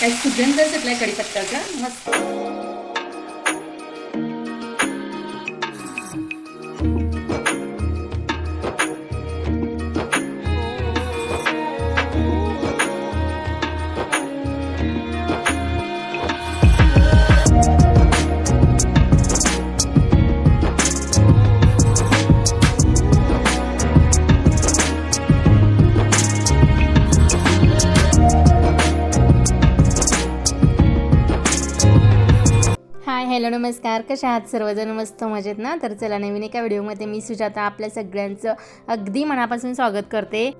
काही सुगंध सुटलाय कढीपत्त्याचा मस्त. हॅलो नमस्कार. कशा आहात? सर्वजण मस्त मजेत ना? तर चला नवीन एका व्हिडिओमध्ये मी सुजाता आपल्या सगळ्यांचं अगदी मनापासून स्वागत करते.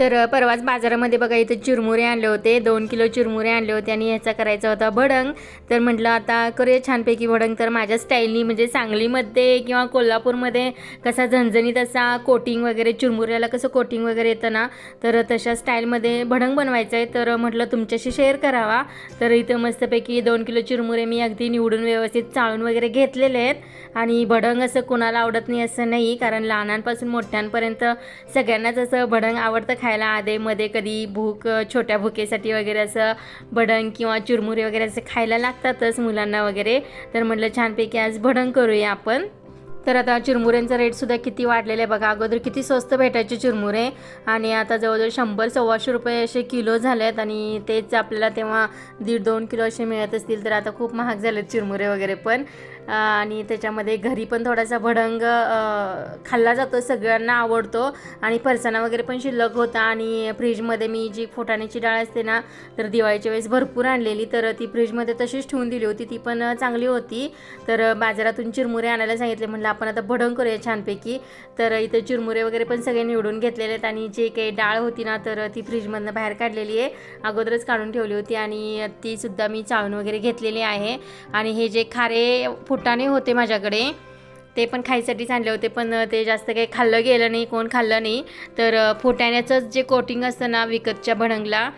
तर परवाच बाजारामध्ये बघा इथं चिरमुरे आणले होते. दोन किलो चिरमुरे आणले होते आणि ह्याचा करायचा होता भडंग. तर म्हटलं आता करूया छानपैकी भडंग. तर माझ्या स्टाईलनी म्हणजे सांगलीमध्ये किंवा कोल्हापूरमध्ये कसा झणझणीत असा कोटिंग वगैरे चिरमुऱ्याला कसं कोटिंग वगैरे येतं ना तर तशा स्टाईलमध्ये भडंग बनवायचं आहे. तर म्हटलं तुमच्याशी शेअर करावा. तर इथं मस्तपैकी दोन किलो चिरमुरे मी अगदी निवडून व्यवस्थित चाळून वगैरे घेतलेले आहेत. आणि भडंग असं कोणाला आवडत नाही असं नाही कारण लहानांपासून मोठ्यांपर्यंत सगळ्यांनाच असं भडंग आवडतं खायला. आधेमध्ये कधी भूक छोट्या भुकेसाठी वगैरे असं भडंग किंवा चुरमुरे वगैरे असं खायला लागतातच मुलांना वगैरे. तर म्हटलं छानपैकी आज भडंग करूया आपण. तर आता चिरमुऱ्यांचा रेटसुद्धा किती वाढलेला आहे बघा. अगोदर किती स्वस्त भेटायचे चिरमुरे आणि आता जवळजवळ शंभर सव्वाशे रुपये असे किलो झाले आहेत आणि तेच आपल्याला तेव्हा दीड दोन किलो असे मिळत असतील. तर आता खूप महाग झालेत चिरमुरे वगैरे पण. आणि त्याच्यामध्ये घरी पण थोडासा भडंग खाल्ला जातो सगळ्यांना आवडतो. आणि फरसाणा वगैरे पण शिल्लक होता आणि फ्रीजमध्ये मी जी फुटाण्याची डाळ असते ना तर दिवाळीच्या वेळेस भरपूर आणलेली. तर ती फ्रीजमध्ये तशीच ठेवून दिली होती ती पण चांगली होती. तर बाजारातून चिरमुरे आणायला सांगितले म्हणलं आपण आता भडंग करूया छानपैकी. तर इथं चिरमुरे वगैरे पण सगळे निवडून घेतलेले आहेत आणि जे काही डाळ होती ना तर ती फ्रीजमधनं बाहेर काढलेली आहे. अगोदरच काढून ठेवली होती आणि ती सुद्धा मी चाळून वगैरे घेतलेली आहे. आणि हे जे खारे फुट फुटाणे होते माझ्याकडे. ते पण खायसाठीच आणले होते पण ते जास्त काही खाल्लं गेलं नाही कोण खाल्लं नाही. तर फुटाण्याचंच जे कोटिंग असतं ना विकतच्या भडंगला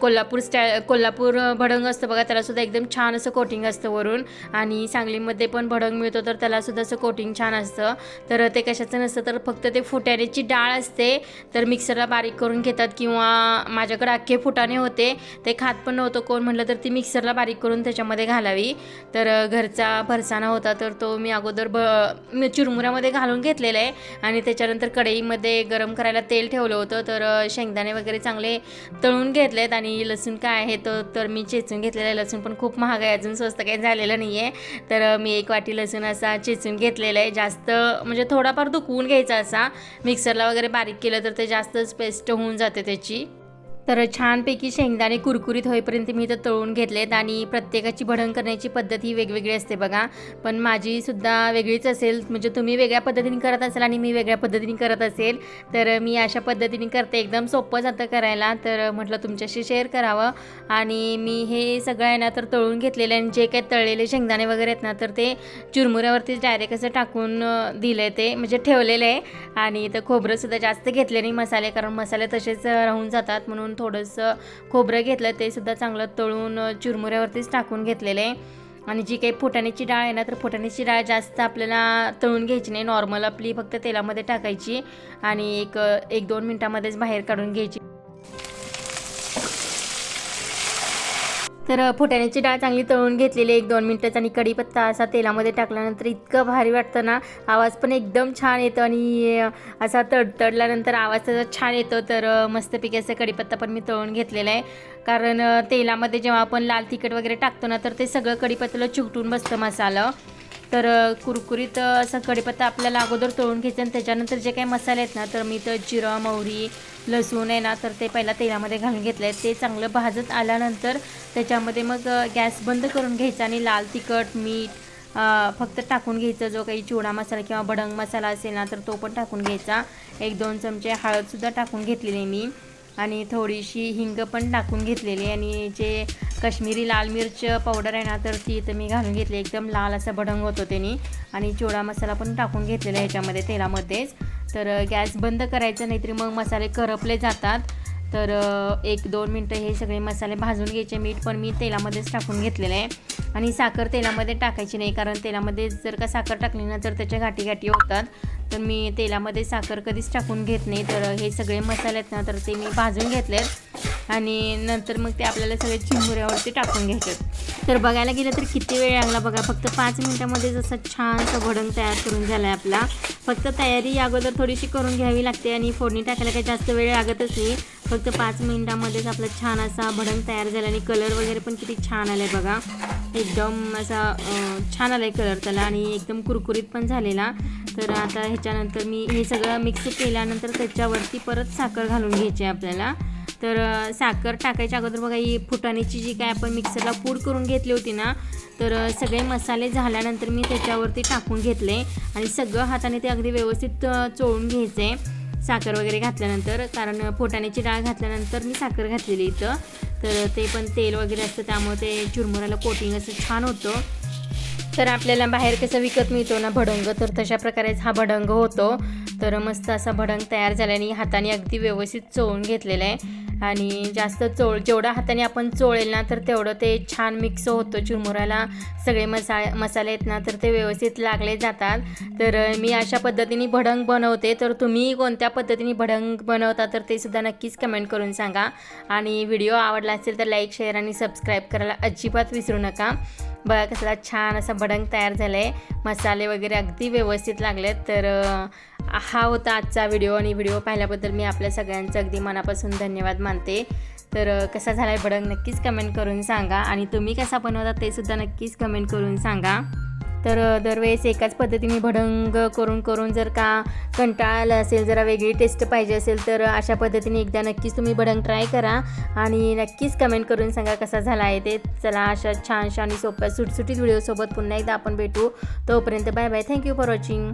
कोल्हापूर स्टॅ कोल्हापूर भडंग असतं बघा त्यालासुद्धा एकदम छान असं कोटिंग असतं वरून. आणि सांगलीमध्ये पण भडंग मिळतो तर त्यालासुद्धा असं कोटिंग छान असतं. तर ते कशाचं नसतं तर फक्त ते फुटाण्याची डाळ असते. तर मिक्सरला बारीक करून घेतात किंवा माझ्याकडे अख्खे फुटाणे होते ते खात पण नव्हतं कोण म्हटलं तर ती मिक्सरला बारीक करून त्याच्यामध्ये घालावी. तर घरचा फरसाणा होता तर तो मी अगोदर ब चुरमुऱ्यामध्ये घालून घेतलेला आहे. आणि त्याच्यानंतर कढईमध्ये गरम करायला तेल ठेवलं होतं तर शेंगदाणे वगैरे चांगले तळून घेत घेतलेत आणि लसूण काय आहे तो तर मी चेचून घेतलेलं आहे. लसूण पण खूप महाग आहे. अजून स्वस्त काही झालेलं नाही आहे तर मी एक वाटी लसूण असा चेचून घेतलेला आहे. जास्त म्हणजे थोडाफार दुखवून घ्यायचा असा. मिक्सरला वगैरे बारीक केलं तर ते जास्तच पेस्ट होऊन जाते त्याची. तर छानपैकी शेंगदाणे कुरकुरीत होईपर्यंत मी इथं तळून घेतलेत आणि प्रत्येकाची भडंग करण्याची पद्धत ही वेगवेगळी असते बघा. पण माझीसुद्धा वेगळीच असेल म्हणजे तुम्ही वेगळ्या पद्धतीने करत असाल आणि मी वेगळ्या पद्धतीने करत असेल तर मी अशा पद्धतीने करते. एकदम सोपं जातं करायला तर म्हटलं तुमच्याशी शेअर करावं. आणि मी हे सगळं आहे ना तर तळून घेतलेलं आणि जे काही तळलेले शेंगदाणे वगैरे आहेत ना तर ते चुरमुऱ्यावरतीच डायरेक्ट असं टाकून दिलं ते म्हणजे ठेवलेलं आहे. आणि इथं खोबरंसुद्धा जास्त घेतले नाही मसाले कारण मसाले तसेच राहून जातात. म्हणून थोडंसं खोबरं घेतलं ते सुद्धा चांगलं तळून चुरमुऱ्यावरतीच टाकून घेतलेलं. आहे आणि जी काही फुटाण्याची डाळ आहे ना तर फुटाण्याची डाळ जास्त आपल्याला तळून घ्यायची नाही. नॉर्मल आपली फक्त तेलामध्ये टाकायची आणि एक एक दोन मिनटामध्येच बाहेर काढून घ्यायची. तर फुटाण्याची डाळ चांगली तळून घेतलेली एक दोन मिनटाचा आणि कढीपत्ता असा तेलामध्ये टाकल्यानंतर इतकं भारी वाटतं ना. आवाज पण एकदम छान येतो आणि असा तडतडल्यानंतर आवाज त्याचा छान येतो. तर मस्तपैकी असं कढीपत्ता पण मी तळून घेतलेला आहे. कारण तेलामध्ये जेव्हा आपण लाल तिखट वगैरे टाकतो ना तर ते सगळं कढीपत्त्याला चिकटून बसतं मसाला. तर कुरकुरीत असं असा कढीपत्ता आपल्याला अगोदर तळून घ्यायचा आणि त्याच्यानंतर जे काही मसाले आहेत ना तर मी तर जिरं मोहरी लसूण आहे ना तर ते पहिला तेलामध्ये घालून घेतलं आहे ते चांगलं भाजत आल्यानंतर त्याच्यामध्ये मग गॅस बंद करून घ्यायचा आणि लाल तिखट मीठ फक्त टाकून घ्यायचं. जो काही चिवडा मसाला किंवा बडंग मसाला असेल ना तर तो पण टाकून घ्यायचा. एक दोन चमचे हळदसुद्धा टाकून घेतलेली मी. आणि थोडीशी हिंग पण टाकून घेतलेली. आणि जे कश्मीरी लाल मिरच पावडर आहे ना तर ती तर मी घालून घेतली. एकदम लाल असा भडंग होतो त्यांनी. आणि चिवडा मसाला पण टाकून घेतलेला याच्यामध्ये ह्याच्यामध्ये तेलामध्येच. तर गॅस बंद करायचं नाहीतरी मग मसाले करपले जातात. तर एक दोन मिनटं हे सगळे मसाले भाजून घ्यायचे. मीठ पण मी तेलामध्येच टाकून घेतलेलं आहे. आणि साखर तेलामध्ये टाकायची नाही कारण तेलामध्ये जर का साखर टाकली ना तर त्याच्या गाठी गाठी होतात. तर मी तेलामध्ये साखर कधीच टाकून घेत नाही. तर हे सगळे मसाले आहेत ना तर ते मी भाजून घेतलेत. आणि नंतर मग ते आपल्याला सगळे चिमुऱ्यावरती टाकून घ्यायचे तर बघायला गेलं तर किती वेळ लागला बघा. फक्त पाच मिनटामध्ये जसं छानसं भडंग तयार करून झाला आहे आपला. फक्त तयारी अगोदर थोडीशी करून घ्यावी लागते आणि फोडणी टाकायला काही जास्त वेळ लागतच नाही. फक्त पाच मिनटामध्येच आपला छान असा भडंग तयार झाला आणि कलर वगैरे पण किती छान आला आहे बघा. एकदम असा छान आला आहे कलर त्याला आणि एकदम कुरकुरीत पण झालेला. तर आता ह्याच्यानंतर मी हे सगळं मिक्स केल्यानंतर त्याच्यावरती परत साखर घालून घ्यायची आहे आपल्याला. तर साखर टाकायच्या अगोदर बघा ही फुटाण्याची जी काय आपण मिक्सरला पूड करून घेतली होती ना तर सगळे मसाले झाल्यानंतर मी त्याच्यावरती टाकून घेतले आणि सगळं हाताने ते अगदी व्यवस्थित चोळून घ्यायचे. साखर वगैरे घातल्यानंतर कारण फुटाण्याची डाळ घातल्यानंतर मी साखर घातलेली इथं. तर ते पण तेल वगैरे असतं त्यामुळे ते चुरमुऱ्याला कोटिंग असं छान होतं. तर आपल्याला बाहेर कसं विकत मिळतो ना भडंग तर तशा प्रकारेच हा भडंग होतो. तर मस्त असा भडंग तयार झाला आणि हाताने अगदी व्यवस्थित चोळून घेतलेला आहे. आणि जास्त चोळ जेवढा हाताने आपण चोळेल ना तर तेवढं ते छान मिक्स होतं. चुरमुऱ्याला सगळे मसा मसाले आहेत ना तर ते व्यवस्थित लागले जातात. तर मी अशा पद्धतीने भडंग बनवते. तर तुम्ही कोणत्या पद्धतीने भडंग बनवता तर ते सुद्धा नक्कीच कमेंट करून सांगा. आणि व्हिडिओ आवडला असेल तर लाईक शेअर आणि सबस्क्राईब करायला अजिबात विसरू नका. बघा कसला छान असा भडंग तयार झाला आहे मसाले वगैरे अगदी व्यवस्थित लागलेत. तर हा होता आजचा व्हिडिओ आणि व्हिडिओ पाहिल्याबद्दल मी आपल्या सगळ्यांचं अगदी मनापासून धन्यवाद मानते. तर कसा झाला आहे भडंग नक्कीच कमेंट करून सांगा आणि तुम्ही कसा बनवता ते सुद्धा नक्कीच कमेंट करून सांगा. तर दरवेळेस एकाच पद्धतीने भडंग करून करून जर का कंटाळा आला असेल जरा वेगळी टेस्ट पाहिजे असेल तर अशा पद्धतीने एकदा नक्कीच तुम्ही भडंग ट्राय करा आणि नक्कीच कमेंट करून सांगा कसा झाला आहे ते. चला अशा छानशा आणि सोप्या सुटसुटीत व्हिडिओसोबत पुन्हा एकदा आपण भेटू. तोपर्यंत bye bye. Thank you for watching